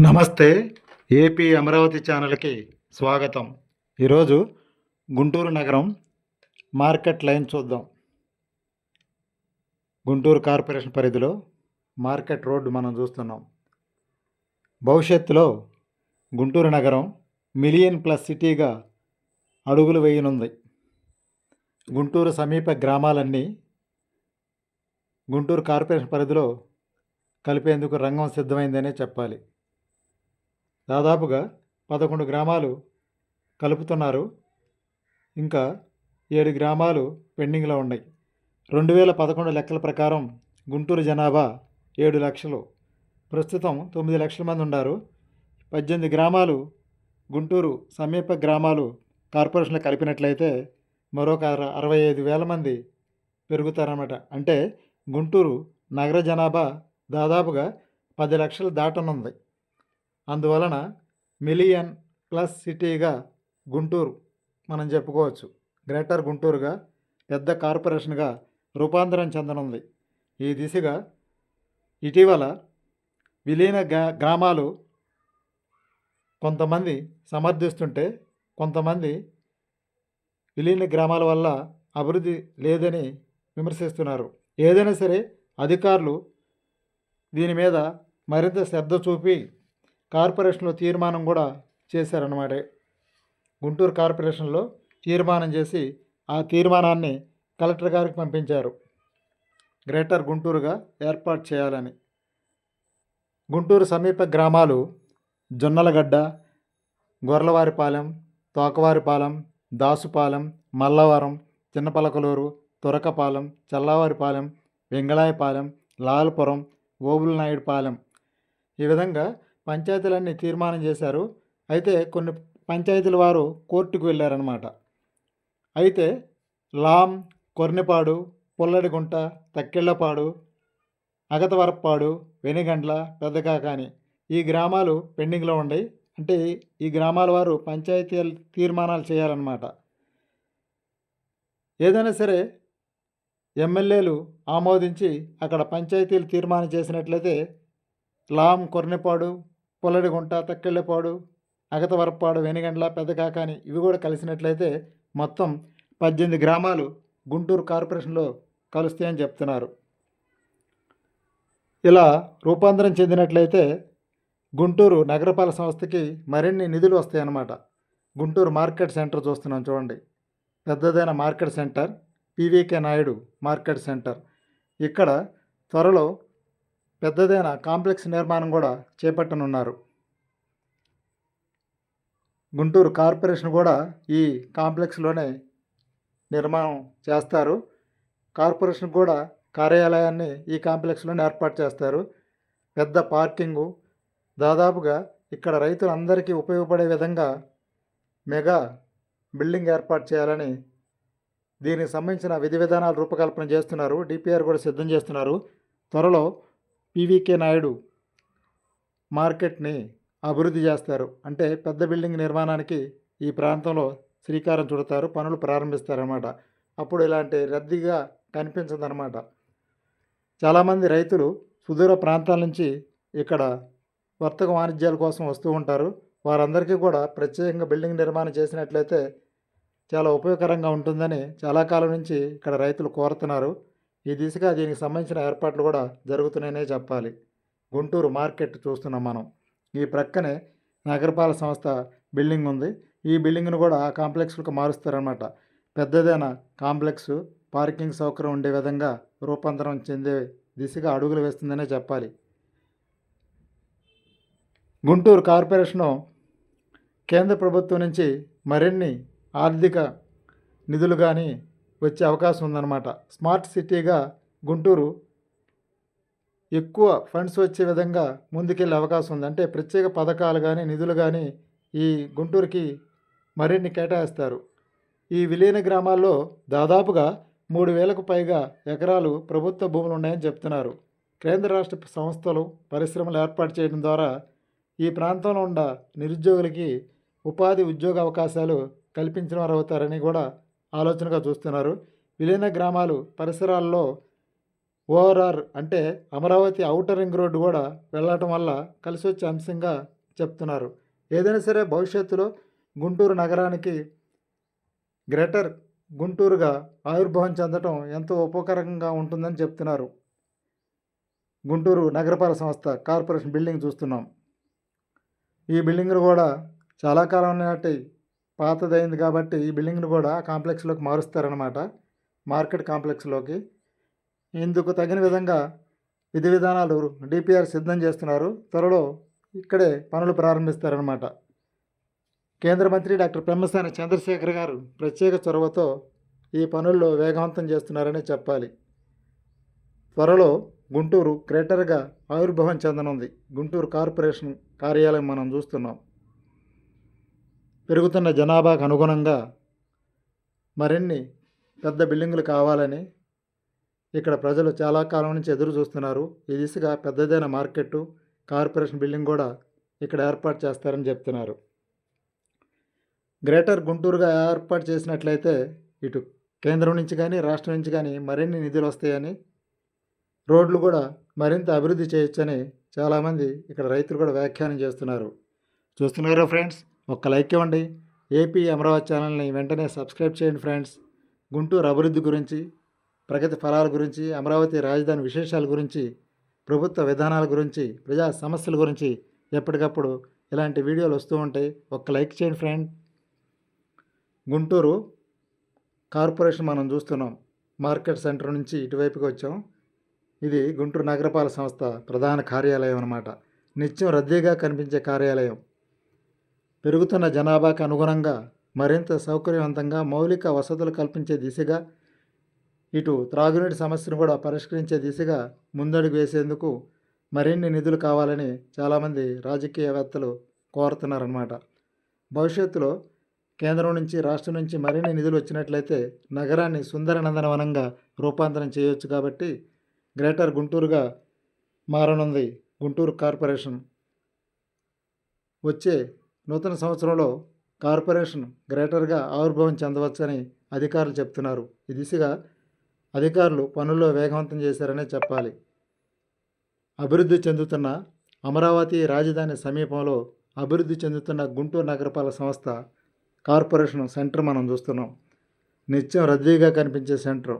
నమస్తే ఏపీ అమరావతి ఛానల్కి స్వాగతం. ఈరోజు గుంటూరు నగరం మార్కెట్ లైన్ చూద్దాం. గుంటూరు కార్పొరేషన్ పరిధిలో మార్కెట్ రోడ్డు మనం చూస్తున్నాం. భవిష్యత్తులో గుంటూరు నగరం మిలియన్ ప్లస్ సిటీగా అడుగులు వేయనుంది. గుంటూరు సమీప గ్రామాలన్నీ గుంటూరు కార్పొరేషన్ పరిధిలో కలిపేందుకు రంగం సిద్ధమైందనే చెప్పాలి. దాదాపుగా పదకొండు గ్రామాలు కలుపుతున్నారు. ఇంకా ఏడు గ్రామాలు పెండింగ్లో ఉన్నాయి. రెండు వేల పదకొండు లెక్కల ప్రకారం గుంటూరు జనాభా ఏడు లక్షలు. ప్రస్తుతం తొమ్మిది లక్షల మంది ఉన్నారు. పద్దెనిమిది గ్రామాలు గుంటూరు సమీప గ్రామాలు కార్పొరేషన్లో కలిపినట్లయితే మరొక అర అరవై ఐదు వేల మంది పెరుగుతారన్నమాట. అంటే గుంటూరు నగర జనాభా దాదాపుగా పది లక్షలు దాటనుంది. అందువలన మిలియన్ ప్లస్ సిటీగా గుంటూరు మనం చెప్పుకోవచ్చు. గ్రేటర్ గుంటూరుగా పెద్ద కార్పొరేషన్గా రూపాంతరం చెందనుంది. ఈ దిశగా ఇటీవల విలీన గ్రా గ్రామాలు కొంతమంది సమర్థిస్తుంటే కొంతమంది విలీన గ్రామాల వల్ల అభివృద్ధి లేదని విమర్శిస్తున్నారు. ఏదైనా సరే అధికారులు దీని మీద మరింత శ్రద్ధ చూపి కార్పొరేషన్లో తీర్మానం కూడా చేశారన్నమాట. గుంటూరు కార్పొరేషన్లో తీర్మానం చేసి ఆ తీర్మానాన్ని కలెక్టర్ గారికి పంపించారు. గ్రేటర్ గుంటూరుగా ఏర్పాటు చేయాలని. గుంటూరు సమీప గ్రామాలు జొన్నలగడ్డ గొర్లవారిపాలెం తోకవారిపాలెం దాసుపాలెం మల్లవరం చిన్నపలకలూరు తురకపాలెం చల్లవారిపాలెం వెంగళాయపాలెం లాల్పురం ఓబులనాయుడుపాలెం. ఈ విధంగా పంచాయతీలన్నీ తీర్మానం చేశారు. అయితే కొన్ని పంచాయతీల వారు కోర్టుకు వెళ్ళారనమాట అయితే లాం కొర్నిపాడు పుల్లడిగుంట తక్కెళ్ళపాడు అగతవరప్పాడు వెనిగండ్ల పెద్దకాకాని ఈ గ్రామాలు పెండింగ్లో ఉన్నాయి అంటే ఈ గ్రామాల వారు పంచాయతీ తీర్మానాలు చేయాలన్నమాట. ఏదైనా సరే ఎమ్మెల్యేలు ఆమోదించి అక్కడ పంచాయతీలు తీర్మానం చేసినట్లయితే లాం కొర్నిపాడు పొల్లడిగుంట తక్కెళ్ళపాడు అగతవరపాడు వెనిగండ్ల పెద్దకాకాని ఇవి కూడా కలిసినట్లయితే మొత్తం పద్దెనిమిది గ్రామాలు గుంటూరు కార్పొరేషన్లో కలుస్తాయని చెప్తున్నారు. ఇలా రూపాంతరం చెందినట్లయితే గుంటూరు నగరపాలక సంస్థకి మరిన్ని నిధులు వస్తాయన్నమాట. గుంటూరు మార్కెట్ సెంటర్ చూస్తున్నాం చూడండి. పెద్దదైన market centre PVK Naidu market centre. ఇక్కడ త్వరలో పెద్దదైన కాంప్లెక్స్ నిర్మాణం కూడా చేపట్టనున్నారు. గుంటూరు కార్పొరేషన్ కూడా ఈ కాంప్లెక్స్లోనే నిర్మాణం చేస్తారు. కార్పొరేషన్ కూడా కార్యాలయాన్ని ఈ కాంప్లెక్స్లోనే ఏర్పాటు చేస్తారు. పెద్ద పార్కింగు దాదాపుగా ఇక్కడ రైతులందరికీ ఉపయోగపడే విధంగా మెగా బిల్డింగ్ ఏర్పాటు చేయాలని దీనికి సంబంధించిన విధి విధానాలు రూపకల్పన చేస్తున్నారు. డిపిఆర్ కూడా సిద్ధం చేస్తున్నారు. త్వరలో పీవీకే నాయుడు మార్కెట్ని అభివృద్ధి చేస్తారు. అంటే పెద్ద బిల్డింగ్ నిర్మాణానికి ఈ ప్రాంతంలో శ్రీకారం చుడతారు పనులు ప్రారంభిస్తారన్నమాట. అప్పుడు ఇలాంటి రద్దీగా కనిపించదన్నమాట. చాలామంది రైతులు సుదూర ప్రాంతాల నుంచి ఇక్కడ వర్తక వాణిజ్యాల కోసం వస్తూ ఉంటారు. వారందరికీ కూడా ప్రత్యేకంగా బిల్డింగ్ నిర్మాణం చేసినట్లయితే చాలా ఉపయోగకరంగా ఉంటుందని చాలా కాలం నుంచి ఇక్కడ రైతులు కోరుతున్నారు. ఈ దిశగా దీనికి సంబంధించిన ఏర్పాట్లు కూడా జరుగుతున్నాయనే చెప్పాలి. గుంటూరు మార్కెట్ చూస్తున్నాం మనం. ఈ ప్రక్కనే నగరపాలక సంస్థ బిల్డింగ్ ఉంది. ఈ బిల్డింగ్ను కూడా ఆ కాంప్లెక్స్లకు మారుస్తారనమాట పెద్దదైన కాంప్లెక్స్ పార్కింగ్ సౌకర్యం ఉండే విధంగా రూపాంతరం చెందే దిశగా అడుగులు వేస్తుందనే చెప్పాలి. గుంటూరు కార్పొరేషను కేంద్ర ప్రభుత్వం నుంచి మరిన్ని ఆర్థిక నిధులు కానీ వచ్చే అవకాశం ఉందన్నమాట. స్మార్ట్ సిటీగా గుంటూరు ఎక్కువ ఫండ్స్ వచ్చే విధంగా ముందుకెళ్ళే అవకాశం ఉంది. అంటే ప్రత్యేక పథకాలు కానీ నిధులు కానీ ఈ గుంటూరుకి మరిన్ని కేటాయిస్తారు. ఈ విలీన గ్రామాల్లో దాదాపుగా మూడు వేలకు పైగా ఎకరాలు ప్రభుత్వ భూములు ఉన్నాయని చెప్తున్నారు. కేంద్ర రాష్ట్ర సంస్థలు పరిశ్రమలు ఏర్పాటు చేయడం ద్వారా ఈ ప్రాంతంలో ఉన్న నిరుద్యోగులకి ఉపాధి ఉద్యోగ అవకాశాలు కల్పించిన వారు అవుతారని కూడా ఆలోచనగా చూస్తున్నారు. విలీన గ్రామాలు పరిసరాల్లో ఓఆర్ఆర్ అంటే అమరావతి ఔటర్ రింగ్ రోడ్డు కూడా వెళ్ళటం వల్ల కలిసి వచ్చే అంశంగా చెప్తున్నారు. ఏదైనా సరే భవిష్యత్తులో గుంటూరు నగరానికి గ్రేటర్ గుంటూరుగా ఆవిర్భావం చెందటం ఎంతో ఉపకరంగా ఉంటుందని చెప్తున్నారు. గుంటూరు నగరపాలక సంస్థ కార్పొరేషన్ బిల్డింగ్ చూస్తున్నాం. ఈ బిల్డింగ్లు కూడా చాలా కాలం నాటి పాతదైంది కాబట్టి ఈ బిల్డింగ్ను కూడా కాంప్లెక్స్లోకి మారుస్తారనమాట మార్కెట్ కాంప్లెక్స్లోకి. ఇందుకు తగిన విధంగా విధి విధానాలు డిపిఆర్ సిద్ధం చేస్తున్నారు. త్వరలో ఇక్కడే పనులు ప్రారంభిస్తారనమాట కేంద్ర మంత్రి డాక్టర్ పెమ్మసాని చంద్రశేఖర్ గారు ప్రత్యేక చొరవతో ఈ పనుల్లో వేగవంతం చేస్తున్నారని చెప్పాలి. త్వరలో గుంటూరు గ్రేటర్గా ఆవిర్భావం చెందనుంది. గుంటూరు కార్పొరేషన్ కార్యాలయం మనం చూస్తున్నాం. పెరుగుతున్న జనాభాకు అనుగుణంగా మరిన్ని పెద్ద బిల్డింగులు కావాలని ఇక్కడ ప్రజలు చాలా కాలం నుంచి ఎదురు చూస్తున్నారు. ఈ దిశగా పెద్దదైన మార్కెట్ కార్పొరేషన్ బిల్డింగ్ కూడా ఇక్కడ ఏర్పాటు చేస్తారని చెప్తున్నారు. గ్రేటర్ గుంటూరుగా ఏర్పాటు చేసినట్లయితే ఇటు కేంద్రం నుంచి కానీ రాష్ట్రం నుంచి కానీ మరిన్ని నిధులు వస్తాయని రోడ్లు కూడా మరింత అభివృద్ధి చేయొచ్చని చాలామంది ఇక్కడ రైతులు కూడా వ్యాఖ్యానం చేస్తున్నారు. చూస్తున్నారు ఫ్రెండ్స్? ఒక్క లైక్ ఇవ్వండి. ఏపీ అమరావతి ఛానల్ని వెంటనే సబ్స్క్రైబ్ చేయండి ఫ్రెండ్స్. గుంటూరు అభివృద్ధి గురించి ప్రగతి ఫలాల గురించి అమరావతి రాజధాని విశేషాల గురించి ప్రభుత్వ విధానాల గురించి ప్రజా సమస్యల గురించి ఎప్పటికప్పుడు ఇలాంటి వీడియోలు వస్తూ ఉంటాయి ఒక్క లైక్ చేయండి ఫ్రెండ్. గుంటూరు కార్పొరేషన్ మనం చూస్తున్నాం. మార్కెట్ సెంటర్ నుంచి ఇటువైపుకి వచ్చాం. ఇది గుంటూరు నగరపాలక సంస్థ ప్రధాన కార్యాలయం అన్నమాట. నిత్యం రద్దీగా కనిపించే కార్యాలయం. పెరుగుతున్న జనాభాకు అనుగుణంగా మరింత సౌకర్యవంతంగా మౌలిక వసతులు కల్పించే దిశగా ఇటు త్రాగునీటి సమస్యను కూడా పరిష్కరించే దిశగా ముందడుగు వేసేందుకు మరిన్ని నిధులు కావాలని చాలామంది రాజకీయవేత్తలు కోరుతున్నారన్నమాట. భవిష్యత్తులో కేంద్రం నుంచి రాష్ట్రం నుంచి మరిన్ని నిధులు వచ్చినట్లయితే నగరాన్ని సుందర నందనవనంగా రూపాంతరం చేయొచ్చు కాబట్టి గ్రేటర్ గుంటూరుగా మారనుంది గుంటూరు కార్పొరేషన్. వచ్చే నూతన సంవత్సరంలో కార్పొరేషన్ గ్రేటర్గా ఆవిర్భావం చెందవచ్చని అధికారులు చెప్తున్నారు. ఈ దిశగా అధికారులు పనుల్లో వేగవంతం చేశారనే చెప్పాలి. అభివృద్ధి చెందుతున్న అమరావతి రాజధాని సమీపంలో అభివృద్ధి చెందుతున్న గుంటూరు నగరపాలక సంస్థ కార్పొరేషన్ సెంటర్ మనం చూస్తున్నాం. నిత్యం రద్దీగా కనిపించే సెంటర్.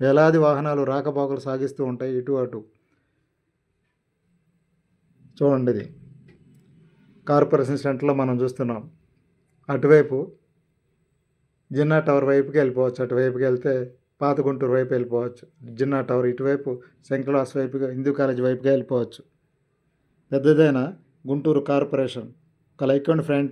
వేలాది వాహనాలు రాకపోకలు సాగిస్తూ ఉంటాయి ఇటు అటు. చూడండి ఇది కార్పొరేషన్ సెంటర్లో మనం చూస్తున్నాం. అటువైపు జిన్నా టవర్ వైపుకి వెళ్ళిపోవచ్చు. అటువైపుకి వెళ్తే పాత గుంటూరు వైపు వెళ్ళిపోవచ్చు. జిన్నా టవర్ ఇటువైపు శంకర్లాస్ వైపుగా హిందూ కాలేజ్ వైపుగా వెళ్ళిపోవచ్చు. పెద్దదైన గుంటూరు కార్పొరేషన్ ఒక లైక్ అండ్ ఫ్రెండ్